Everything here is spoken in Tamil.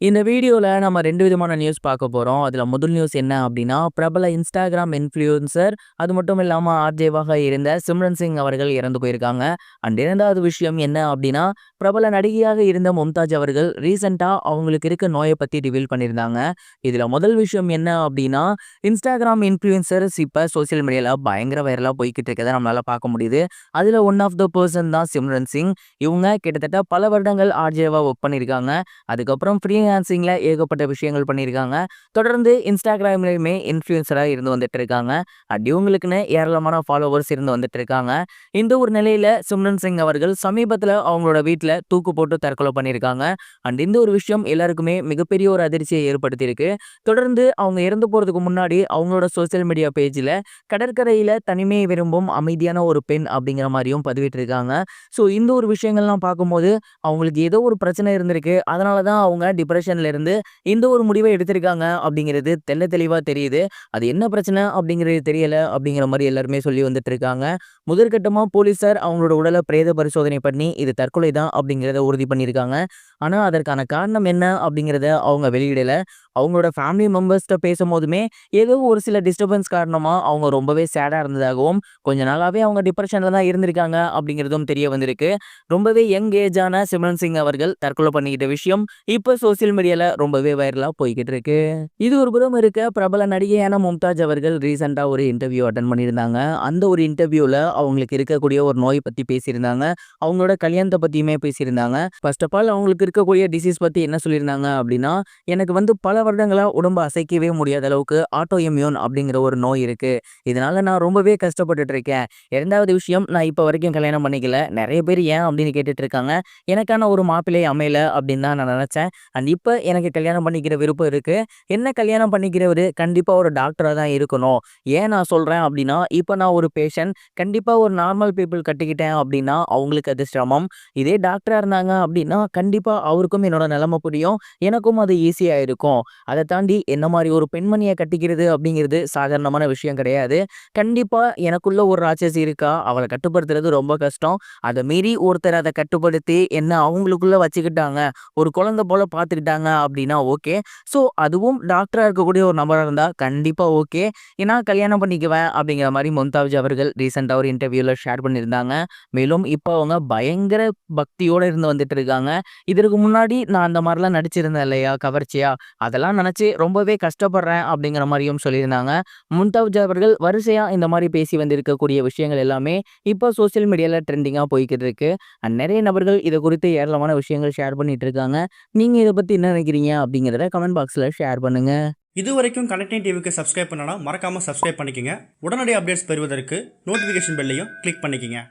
இந்த வீடியோவில் நம்ம ரெண்டு விதமான நியூஸ் பார்க்க போகிறோம் அதில் முதல் நியூஸ் என்ன அப்படின்னா பிரபல இன்ஸ்டாகிராம் இன்ஃப்ளூயன்சர் அது மட்டும் இல்லாமல் ஆர்ஜேவாக இருந்த சிம்ரன் சிங் அவர்கள் இறந்து போயிருக்காங்க. அண்ட் இரண்டாவது விஷயம் என்ன அப்படின்னா பிரபல நடிகையாக இருந்த மும்தாஜ் அவர்கள் ரீசெண்டாக அவங்களுக்கு இருக்க நோயை பற்றி ரிவீல் பண்ணியிருந்தாங்க. இதில் முதல் விஷயம் என்ன அப்படின்னா இன்ஸ்டாகிராம் இன்ஃப்ளூயன்சர்ஸ் இப்போ சோசியல் மீடியாவில் பயங்கர வைரலாக போய்கிட்டு இருக்கதை நம்மளால் பார்க்க முடியுது. அதில் ஒன் ஆஃப் த பர்சன் தான் சிம்ரன் சிங். இவங்க கிட்டத்தட்ட பல வருடங்கள் ஆர்ஜேவா ஒர்க் பண்ணியிருக்காங்க. அதுக்கப்புறம் ஃப்ரீ ஃப்ரீலான்சிங்கில் ஏகப்பட்ட விஷயங்கள் பண்ணியிருக்காங்க. தொடர்ந்து இன்ஸ்டாகிராம்லேயுமே இன்ஃப்ளூயன்சராக இருந்து வந்துட்டு இருக்காங்க. அண்ட் இவங்களுக்குன்னு ஏராளமான ஃபாலோவர்ஸ் இருந்து வந்துட்டு இருக்காங்க. இந்த ஒரு நிலையில் சிம்ரன் சிங் அவர்கள் சமீபத்தில் அவங்களோட வீட்டில் தூக்கு போட்டு தற்கொலை பண்ணியிருக்காங்க. அண்ட் இந்த ஒரு விஷயம் எல்லாருக்குமே மிகப்பெரிய ஒரு அதிர்ச்சியை ஏற்படுத்தியிருக்கு. தொடர்ந்து அவங்க இறந்து போகிறதுக்கு முன்னாடி அவங்களோட சோசியல் மீடியா பேஜில் கடற்கரையில் தனிமையை விரும்பும் அமைதியான ஒரு பெண் அப்படிங்கிற மாதிரியும் பதிவிட்டிருக்காங்க. ஸோ இந்த ஒரு விஷயங்கள்லாம் பார்க்கும்போது அவங்களுக்கு ஏதோ ஒரு பிரச்சனை இருந்திருக்கு. அதனால தான் அவங்க டிப்ரஷன்ல இருந்து இந்த ஒரு முடிவை எடுத்திருக்காங்க அப்படிங்கிறது தெல்ல தெளிவா தெரியுது. அது என்ன பிரச்சனை அப்படிங்கிறது தெரியல அப்படிங்கிற மாதிரி எல்லாருமே சொல்லி வந்துட்டு இருக்காங்க. முதற்கட்டமா போலீசார் அவங்களோட உடலை பிரேத பரிசோதனை பண்ணி இது தற்கொலை தான் அப்படிங்கிறத உறுதி பண்ணியிருக்காங்க. ஆனா அதற்கான காரணம் என்ன அப்படிங்கிறத அவங்க வெளியிடல. அவங்களோட ஃபேமிலி மெம்பர்ஸ்கிட்ட பேசும்போதுமே ஏதோ ஒரு சில டிஸ்டர்பன்ஸ் காரணமாக அவங்க ரொம்பவே சேடாக இருந்ததாகவும், கொஞ்ச நாளாகவே அவங்க டிப்ரெஷனில் தான் இருந்திருக்காங்க அப்படிங்கிறதும் தெரிய வந்திருக்கு. ரொம்பவே யங் ஏஜான சிம்ரன் சிங் அவர்கள் தற்கொலை பண்ணிக்கிட்ட விஷயம் இப்போ சோசியல் மீடியாவில் ரொம்பவே வைரலாக போய்கிட்டு இருக்கு. இது ஒரு புறம் இருக்க பிரபல நடிகையான மும்தாஜ் அவர்கள் ரீசெண்டாக ஒரு இன்டர்வியூ அட்டன் பண்ணியிருந்தாங்க. அந்த ஒரு இன்டர்வியூவில் அவங்களுக்கு இருக்கக்கூடிய ஒரு நோய் பற்றி பேசியிருந்தாங்க. அவங்களோட கல்யாணத்தை பற்றியுமே பேசியிருந்தாங்க. ஃபர்ஸ்ட் ஆஃப் ஆல் அவங்களுக்கு இருக்கக்கூடிய டிசீஸ் பற்றி என்ன சொல்லியிருந்தாங்க அப்படின்னா எனக்கு வந்து பல வருடங்களாக உடம்பு அசைக்கவே முடியாத அளவுக்கு ஆட்டோ இம்யூன் அப்படிங்கிற ஒரு நோய் இருக்குது இதனால நான் ரொம்பவே கஷ்டப்பட்டுட்டு இருக்கேன். இரண்டாவது விஷயம் நான் இப்போ வரைக்கும் கல்யாணம் பண்ணிக்கல. நிறைய பேர் ஏன் அப்படின்னு கேட்டுட்டு இருக்காங்க. எனக்கான ஒரு மாப்பிள்ளை அமையல அப்படின்னு தான் நான் நினச்சேன் அண்ட் இப்போ எனக்கு கல்யாணம் பண்ணிக்கிற விருப்பம் இருக்குது என்ன கல்யாணம் பண்ணிக்கிறவர் கண்டிப்பாக ஒரு டாக்டராக தான் இருக்கணும். ஏன் நான் சொல்கிறேன் அப்படின்னா இப்போ நான் ஒரு பேஷண்ட். கண்டிப்பாக ஒரு நார்மல் பீப்புள் கட்டிக்கிட்டேன் அப்படின்னா அவங்களுக்கு அது சிரமம். இதே டாக்டராக இருந்தாங்க அப்படின்னா கண்டிப்பாக அவருக்கும் என்னோட நிலைமை புரியும். எனக்கும் அது ஈஸியாக இருக்கும். அதை தாண்டி என்ன மாதிரி ஒரு பெண்மணியை கட்டிக்கிறது அப்படிங்கிறது சாதாரணமான விஷயம் கிடையாது. கண்டிப்பாக எனக்குள்ள ஒரு ராட்சசி இருக்கா. அவளை கட்டுப்படுத்துறது ரொம்ப கஷ்டம். அதை மீறி ஒருத்தர் அதை கட்டுப்படுத்தி என்ன அவங்களுக்குள்ள வச்சுக்கிட்டாங்க. ஒரு குழந்தை போல பார்த்துக்கிட்டாங்க அப்படின்னா ஓகே. ஸோ அதுவும் டாக்டராக இருக்கக்கூடிய ஒரு நபராக இருந்தால் கண்டிப்பாக ஓகே. ஏன்னா கல்யாணம் பண்ணிக்குவேன் அப்படிங்கிற மாதிரி மும்தாஜ் அவர்கள் ரீசெண்டாக ஒரு இன்டர்வியூவில் ஷேர் பண்ணியிருந்தாங்க. மேலும் இப்போ அவங்க பயங்கர பக்தியோடு இருந்து வந்துட்டு இருக்காங்க. இதற்கு முன்னாடி நான் அந்த மாதிரிலாம் நடிச்சிருந்தேன் இல்லையா கவர்ச்சியா, அதெல்லாம் நெனச்சு ரொம்பவே கஷ்டப்படுறேன் அப்படிங்கிற மாதிரியும் சொல்லியிருந்தாங்க. மும்தாஜ் அவர்கள் வரிசையாக இந்த மாதிரி பேசி வந்திருக்கக்கூடிய விஷயங்கள் எல்லாமே இப்போ சோசியல் மீடியாவில் ட்ரெண்டிங்காக போய்கிட்டு இருக்கு. அண்ட் நபர்கள் இதை குறித்து ஏராளமான விஷயங்கள் ஷேர் பண்ணிட்டு இருக்காங்க. நீங்கள் இதை பற்றி என்ன நினைக்கிறீங்க அப்படிங்கிறத கமெண்ட் பாக்ஸில் ஷேர் பண்ணுங்க. இதுவரைக்கும் கனெக்டிங் டிவிக்கு சப்ஸ்கிரைப் பண்ணனா மறக்காம சப்ஸ்கிரைப் பண்ணிக்கங்க. உடனடி அப்டேட்ஸ் பெறுவதற்கு நோட்டிஃபிகேஷன் பெல்லையும் கிளிக் பண்ணிக்கோங்க